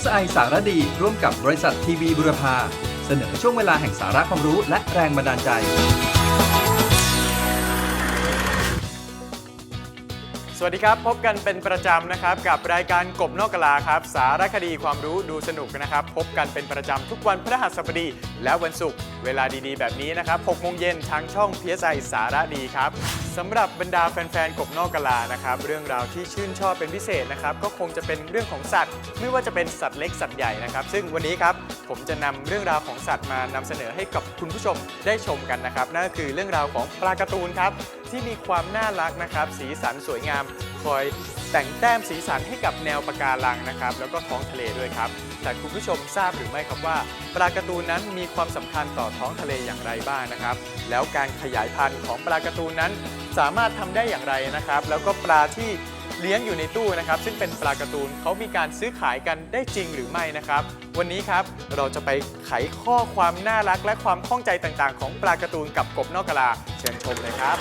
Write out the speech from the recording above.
PSI สารดี ร่วมกับบริษัททีวีบุรพา เสนอช่วงเวลาแห่งสาระความรู้และแรงบันดาลใจ สวัสดีครับ พบกันเป็นประจำนะครับ กับรายการกบนอกกะลาครับ สารคดีความรู้ดูสนุกนะครับ พบกันเป็นประจำทุกวันพฤหัสบดี และวันศุกร์เวลาดีๆ แบบนี้นะครับ6โมงเย็นทางช่อง PSI สารดีครับสำหรับบรรดาแฟนๆกบนอกกะลานะครับ เรื่องราวที่ชื่นชอบเป็นพิเศษนะครับ ก็คงจะเป็นเรื่องของสัตว์ ไม่ว่าจะเป็นสัตว์เล็กสัตว์ใหญ่นะครับ ซึ่งวันนี้ครับผมจะนำเรื่องราวของสัตว์มานำเสนอให้กับคุณผู้ชมได้ชมกันนะครับ นั่นก็คือเรื่องราวของปลาการ์ตูนครับที่มีความน่ารักนะครับ สีสันสวยงาม คอยแต่งแต้มสีสันให้กับแนวปะการังนะครับ แล้วก็ท้องทะเลด้วยครับแต่คุณผู้ชมทราบหรือไม่ครับว่า ปลาการ์ตูนนั้นมีความสำคัญต่อท้องทะเลอย่างไรบ้างนะครับ แล้วการขยายพันธุ์ของปลาการ์ตูนนั้นสามารถทำได้อย่างไรนะครับ แล้วก็ปลาที่เลี้ยงอยู่ในตู้นะครับ ซึ่งเป็นปลาการ์ตูนเขามีการซื้อขายกันได้จริงหรือไม่นะครับ วันนี้ครับเราจะไปไขข้อความน่ารักและความข้องใจต่างๆ ของปลาการ์ตูนกับกบนอกกะลาเชิญชมเลยครับ